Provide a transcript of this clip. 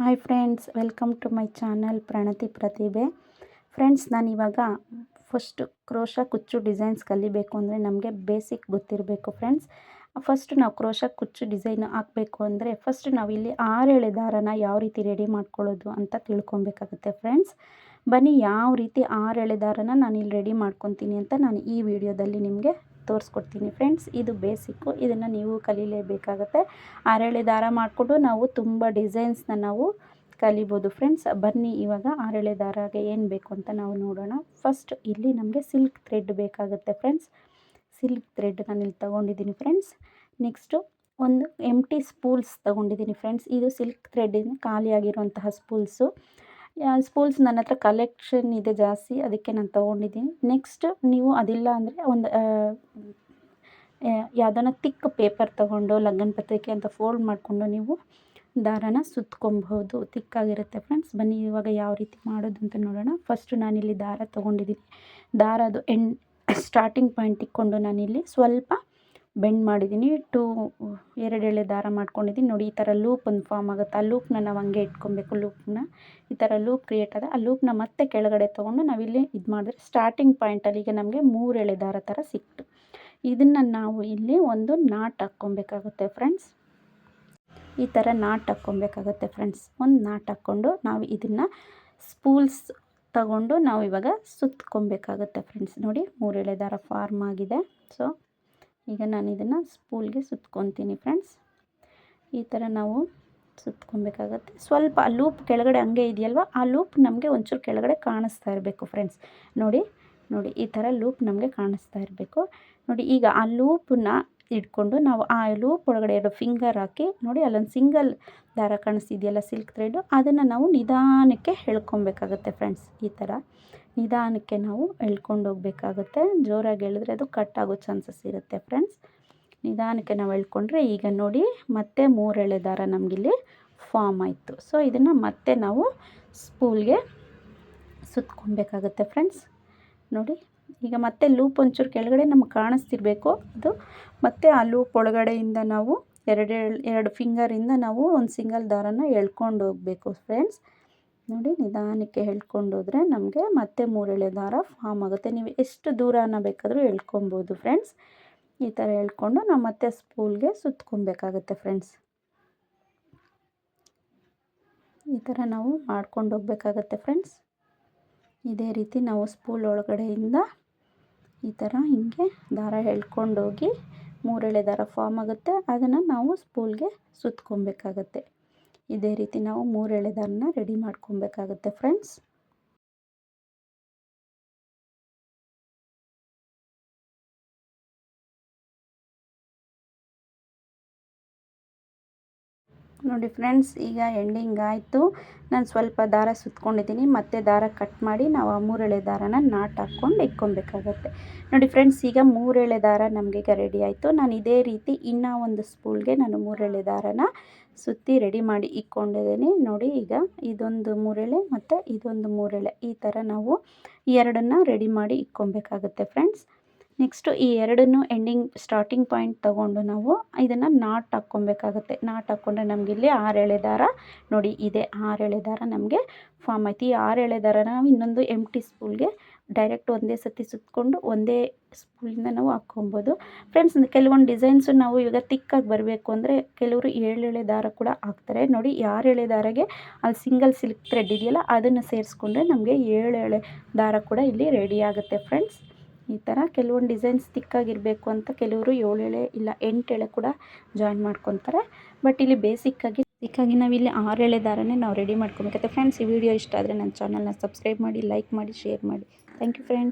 Hi friends, welcome to my channel Pranathi Prathibhe. Friends, ನಾನಿವಾಗ first crochet ಕುಚ್ಚು designs ಕಲಿಬೇಕು ಅಂದರೆ ನಮಗೆ ಬೇಸಿಕ್ ಗೊತ್ತಿರಬೇಕು ಫ್ರೆಂಡ್ಸ್. ಫಸ್ಟ್ ನಾವು ಕ್ರೋಶ ಕುಚ್ಚು ಡಿಸೈನ್ ಹಾಕಬೇಕು ಅಂದರೆ ಫಸ್ಟ್ ನಾವು ಇಲ್ಲಿ ಆರೆಳೆ ದಾರನ ಯಾವ ರೀತಿ ರೆಡಿ ಮಾಡ್ಕೊಳ್ಳೋದು ಅಂತ ತಿಳ್ಕೊಬೇಕಾಗುತ್ತೆ ಫ್ರೆಂಡ್ಸ್. ಬನ್ನಿ, ಯಾವ ರೀತಿ ಆರೆಳೆ ದಾರನ ನಾನು ಇಲ್ಲಿ ರೆಡಿ ಮಾಡ್ಕೊತೀನಿ ಅಂತ ನಾನು ಈ ವಿಡಿಯೋದಲ್ಲಿ ನಿಮಗೆ ತೋರಿಸ್ಕೊಡ್ತೀನಿ ಫ್ರೆಂಡ್ಸ್. ಇದು ಬೇಸಿಕ್ಕು. ಇದನ್ನು ನೀವು ಕಲೀಲೇಬೇಕಾಗತ್ತೆ. ಆರೇಳೆ ದಾರ ಮಾಡಿಕೊಂಡು ನಾವು ತುಂಬ ಡಿಸೈನ್ಸ್ನ ನಾವು ಕಲಿಬೋದು ಫ್ರೆಂಡ್ಸ್. ಬನ್ನಿ ಇವಾಗ ಆರೇಳೆ ದಾರಾಗೆ ಏನು ಬೇಕು ಅಂತ ನಾವು ನೋಡೋಣ. ಫಸ್ಟ್ ಇಲ್ಲಿ ನಮಗೆ ಸಿಲ್ಕ್ ಥ್ರೆಡ್ ಬೇಕಾಗುತ್ತೆ ಫ್ರೆಂಡ್ಸ್. ಸಿಲ್ಕ್ ಥ್ರೆಡ್ ನಾನು ಇಲ್ಲಿ ತೊಗೊಂಡಿದ್ದೀನಿ ಫ್ರೆಂಡ್ಸ್. ನೆಕ್ಸ್ಟು ಒಂದು ಎಂಟಿ ಸ್ಪೂಲ್ಸ್ ತೊಗೊಂಡಿದ್ದೀನಿ ಫ್ರೆಂಡ್ಸ್. ಇದು ಸಿಲ್ಕ್ ಥ್ರೆಡ್ಡಿನ ಖಾಲಿಯಾಗಿರುವಂತಹ ಸ್ಪೂಲ್ಸು ಸ್ಪೂಲ್ಸ್ ನನ್ನ ಹತ್ರ ಕಲೆಕ್ಷನ್ ಇದೆ ಜಾಸ್ತಿ, ಅದಕ್ಕೆ ನಾನು ತೊಗೊಂಡಿದ್ದೀನಿ. ನೆಕ್ಸ್ಟ್ ನೀವು ಅದಿಲ್ಲ ಅಂದರೆ ಒಂದು ಯಾವ್ದಾನ ತಿಕ್ ಪೇಪರ್ ತೊಗೊಂಡು ಲಗ್ನ ಪತ್ರಿಕೆ ಅಂತ ಫೋಲ್ಡ್ ಮಾಡಿಕೊಂಡು ನೀವು ದಾರನ ಸುತ್ಕೊಬಹುದು. ತಿಕ್ಕಾಗಿರುತ್ತೆ ಫ್ರೆಂಡ್ಸ್ ಬನ್ನಿ ಇವಾಗ ಯಾವ ರೀತಿ ಮಾಡೋದು ಅಂತ ನೋಡೋಣ. ಫಸ್ಟು ನಾನಿಲ್ಲಿ ದಾರ ತೊಗೊಂಡಿದ್ದೀನಿ. ದಾರದು ಎಂಡ್ ಸ್ಟಾರ್ಟಿಂಗ್ ಪಾಯಿಂಟ್ ಇಕ್ಕೊಂಡು ನಾನಿಲ್ಲಿ ಸ್ವಲ್ಪ ಬೆಂಡ್ ಮಾಡಿದ್ದೀನಿ. ಟೂ, ಎರಡು ಎಳೆ ದಾರ ಮಾಡ್ಕೊಂಡಿದ್ದೀನಿ. ನೋಡಿ, ಈ ಥರ ಲೂಪ್ ಒಂದು ಫಾರ್ಮ್ ಆಗುತ್ತೆ. ಆ ಲೂಪ್ನ ನಾವು ಹಂಗೆ ಇಟ್ಕೊಬೇಕು, ಲೂಪ್ನ. ಈ ಥರ ಲೂಪ್ ಕ್ರಿಯೇಟ್ ಆದ, ಆ ಲೂಪ್ನ ಮತ್ತೆ ಕೆಳಗಡೆ ತೊಗೊಂಡು ನಾವಿಲ್ಲಿ ಇದು ಮಾಡಿದ್ರೆ ಸ್ಟಾರ್ಟಿಂಗ್ ಪಾಯಿಂಟಲ್ಲಿ ಈಗ ನಮಗೆ ಮೂರು ಎಳೆ ದಾರ ಥರ ಸಿಕ್ತು. ಇದನ್ನು ನಾವು ಇಲ್ಲಿ ಒಂದು ನಾಟ್ ಹಾಕ್ಕೊಬೇಕಾಗುತ್ತೆ ಫ್ರೆಂಡ್ಸ್ ಈ ಥರ ನಾಟ್ ಹಾಕ್ಕೊಬೇಕಾಗುತ್ತೆ ಫ್ರೆಂಡ್ಸ್ ಒಂದು ನಾಟ್ ಹಾಕ್ಕೊಂಡು ನಾವು ಇದನ್ನು ಸ್ಪೂಲ್ಸ್ ತಗೊಂಡು ನಾವು ಇವಾಗ ಸುತ್ಕೊಬೇಕಾಗುತ್ತೆ ಫ್ರೆಂಡ್ಸ್ ನೋಡಿ ಮೂರೆಳೆ ದಾರ ಫಾರ್ಮ್ ಆಗಿದೆ. ಸೊ ಈಗ ನಾನು ಇದನ್ನು ಸ್ಪೂಲ್ಗೆ ಸುತ್ಕೊತೀನಿ ಫ್ರೆಂಡ್ಸ್ ಈ ಥರ ನಾವು ಸುತ್ಕೊಬೇಕಾಗತ್ತೆ. ಸ್ವಲ್ಪ ಆ ಲೂಪ್ ಕೆಳಗಡೆ ಹಂಗೆ ಇದೆಯಲ್ವ? ಆ ಲೂಪ್ ನಮಗೆ ಒಂಚೂರು ಕೆಳಗಡೆ ಕಾಣಿಸ್ತಾ ಇರಬೇಕು ಫ್ರೆಂಡ್ಸ್ ನೋಡಿ ನೋಡಿ ಈ ಥರ ಲೂಪ್ ನಮಗೆ ಕಾಣಿಸ್ತಾ ಇರಬೇಕು. ನೋಡಿ ಈಗ ಆ ಲೂಪನ್ನ ಇಟ್ಕೊಂಡು ನಾವು ಆ ಲೂಪ್ ಒಳಗಡೆ ಎರಡು ಫಿಂಗರ್ ಹಾಕಿ, ನೋಡಿ ಅಲ್ಲೊಂದು ಸಿಂಗಲ್ ದಾರ ಕಾಣಿಸ್ತಿದೆಯಲ್ಲ ಸಿಲ್ಕ್ ಥ್ರೆಡು ಅದನ್ನು ನಾವು ನಿಧಾನಕ್ಕೆ ಎಳ್ಕೊಬೇಕಾಗತ್ತೆ ಫ್ರೆಂಡ್ಸ್ ಈ ಥರ ನಿಧಾನಕ್ಕೆ ನಾವು ಎಳ್ಕೊಂಡು ಹೋಗಬೇಕಾಗುತ್ತೆ. ಜೋರಾಗಿ ಎಳೆದ್ರೆ ಅದು ಕಟ್ ಆಗೋ ಚಾನ್ಸಸ್ ಇರುತ್ತೆ ಫ್ರೆಂಡ್ಸ್ ನಿಧಾನಕ್ಕೆ ನಾವು ಎಳ್ಕೊಂಡ್ರೆ ಈಗ ನೋಡಿ ಮತ್ತೆ ಮೂರೆಳೆ ದಾರ ನಮಗಿಲ್ಲಿ ಫಾರ್ಮ್ ಆಯಿತು. ಸೊ ಇದನ್ನು ಮತ್ತೆ ನಾವು ಸ್ಪೂಲ್ಗೆ ಸುತ್ಕೊಬೇಕಾಗುತ್ತೆ ಫ್ರೆಂಡ್ಸ್ ನೋಡಿ. ಈಗ ಮತ್ತೆ ಲೂಪ್ ಒಂಚೂರು ಕೆಳಗಡೆ ನಮ್ಗೆ ಕಾಣಿಸ್ತಿರ್ಬೇಕು ಅದು. ಮತ್ತು ಆ ಲೂಪ್ ಒಳಗಡೆಯಿಂದ ನಾವು ಎರಡು ಎರಡು ಫಿಂಗರಿಂದ ನಾವು ಒಂದು ಸಿಂಗಲ್ ದಾರನ ಎಳ್ಕೊಂಡು ಹೋಗಬೇಕು ಫ್ರೆಂಡ್ಸ್ ನೋಡಿ ನಿಧಾನಕ್ಕೆ ಎಳ್ಕೊಂಡು ಹೋದರೆ ನಮಗೆ ಮತ್ತೆ ಮೂರೆಳೆ ದಾರ ಫಾರ್ಮ್ ಆಗುತ್ತೆ. ನೀವು ಎಷ್ಟು ದೂರನ ಬೇಕಾದರೂ ಎಳ್ಕೊಬೋದು ಫ್ರೆಂಡ್ಸ್ ಈ ಥರ ಎಳ್ಕೊಂಡು ನಾವು ಮತ್ತೆ ಸ್ಪೂಲ್ಗೆ ಸುತ್ಕೊಬೇಕಾಗತ್ತೆ ಫ್ರೆಂಡ್ಸ್ ಈ ಥರ ನಾವು ಮಾಡ್ಕೊಂಡು ಹೋಗ್ಬೇಕಾಗತ್ತೆ ಫ್ರೆಂಡ್ಸ್ ಇದೇ ರೀತಿ ನಾವು ಸ್ಪೂಲ್ ಒಳಗಡೆಯಿಂದ ಈ ಥರ ಹೀಗೆ ದಾರ ಎಳ್ಕೊಂಡೋಗಿ ಮೂರೆಳೆ ದಾರ ಫಾರ್ಮ್ ಆಗುತ್ತೆ. ಅದನ್ನು ನಾವು ಸ್ಪೂಲ್ಗೆ ಸುತ್ಕೊಬೇಕಾಗತ್ತೆ. ಇದೇ ರೀತಿ ನಾವು ಮೂರೆಳೆ ದಾರನ ರೆಡಿ ಮಾಡ್ಕೊಬೇಕಾಗತ್ತೆ ಫ್ರೆಂಡ್ಸ್ ನೋಡಿ ಫ್ರೆಂಡ್ಸ್, ಈಗ ಎಂಡಿಂಗ್ ಆಯಿತು. ನಾನು ಸ್ವಲ್ಪ ದಾರ ಸುತ್ಕೊಂಡಿದ್ದೀನಿ. ಮತ್ತೆ ದಾರ ಕಟ್ ಮಾಡಿ ನಾವು ಆ ಮೂರೆಳೆ ದಾರನ ನಾಟ್ ಹಾಕ್ಕೊಂಡು ಇಕ್ಕೊಬೇಕಾಗತ್ತೆ ನೋಡಿ ಫ್ರೆಂಡ್ಸ್, ಈಗ ಮೂರೆಳೆ ದಾರ ನಮಗೆ ರೆಡಿ ಆಯಿತು. ನಾನು ಇದೇ ರೀತಿ ಇನ್ನೂ ಒಂದು ಸ್ಪೂಲ್ಗೆ ನಾನು ಮೂರೆಳೆ ದಾರನ ಸುತ್ತಿ ರೆಡಿ ಮಾಡಿ ಇಕ್ಕೊಂಡಿದ್ದೀನಿ ನೋಡಿ ಈಗ ಇದೊಂದು ಮೂರೆಳೆ ಮತ್ತು ಇದೊಂದು ಮೂರೆಳೆ. ಈ ಥರ ನಾವು ಎರಡನ್ನು ರೆಡಿ ಮಾಡಿ ಇಟ್ಕೊಬೇಕಾಗುತ್ತೆ ಫ್ರೆಂಡ್ಸ್. ನೆಕ್ಸ್ಟು ಈ ಎರಡನ್ನೂ ಎಂಡಿಂಗ್ ಸ್ಟಾರ್ಟಿಂಗ್ ಪಾಯಿಂಟ್ ತಗೊಂಡು ನಾವು ಇದನ್ನು ನಾಟ್ ಹಾಕ್ಕೊಬೇಕಾಗುತ್ತೆ. ನಾಟ್ ಹಾಕ್ಕೊಂಡ್ರೆ ನಮಗೆ ಇಲ್ಲಿ ಆರು ಎಳೆ ದಾರ ನೋಡಿ ಇದೆ. ಆರು ಎಳೆ ದಾರ ನಮಗೆ ಫಾರ್ಮ್ ಆಯ್ತು. ಈ ಆರು ಎಳೆ ದಾರ ನಾವು ಇನ್ನೊಂದು ಎಂಟಿ ಸ್ಪೂಲ್ಗೆ ಡೈರೆಕ್ಟ್ ಒಂದೇ ಸತಿ ಸುತ್ತಕೊಂಡು ಒಂದೇ ಸ್ಪೂಲಿಂದ ನಾವು ಹಾಕ್ಕೊಬೋದು. ಫ್ರೆಂಡ್ಸ್ ಕೆಲವೊಂದು ಡಿಸೈನ್ಸು ನಾವು ಇವಾಗ ತಿಕ್ಕಾಗಿ ಬರಬೇಕು ಅಂದರೆ ಕೆಲವರು ಏಳೆಳೆ ದಾರ ಕೂಡ ಹಾಕ್ತಾರೆ. ನೋಡಿ ಯಾರು ಎಳೆ ದಾರಗೆ ಅಲ್ಲಿ ಸಿಂಗಲ್ ಸಿಲ್ಕ್ ಥ್ರೆಡ್ ಇದೆಯಲ್ಲ, ಅದನ್ನು ಸೇರಿಸ್ಕೊಂಡ್ರೆ ನಮಗೆ ಏಳೆಳೆ ದಾರ ಕೂಡ ಇಲ್ಲಿ ರೆಡಿ ಆಗುತ್ತೆ ಫ್ರೆಂಡ್ಸ್ ಈ ಥರ ಕೆಲವೊಂದು ಡಿಸೈನ್ಸ್ ತಿಕ್ಕಾಗಿರಬೇಕು ಅಂತ ಕೆಲವರು ಏಳು ಎಳೆ ಇಲ್ಲ ಎಂಟು ಎಳೆ ಕೂಡ ಜಾಯಿನ್ ಮಾಡ್ಕೊತಾರೆ. ಬಟ್ ಇಲ್ಲಿ ಬೇಸಿಕ್ಕಾಗಿ ಸಿಕ್ಕಾಗಿ ನಾವಿಲ್ಲಿ ಆರು ಎಳೆ ದಾರನೇ ನಾವು ರೆಡಿ ಮಾಡ್ಕೊಬೇಕಾಗುತ್ತೆ ಫ್ರೆಂಡ್ಸ್ ಈ ವಿಡಿಯೋ ಇಷ್ಟ ಆದರೆ ನನ್ನ ಚಾನಲ್ನ ಸಬ್ಸ್ಕ್ರೈಬ್ ಮಾಡಿ ಲೈಕ್ ಮಾಡಿ ಶೇರ್ ಮಾಡಿ. Thank you friends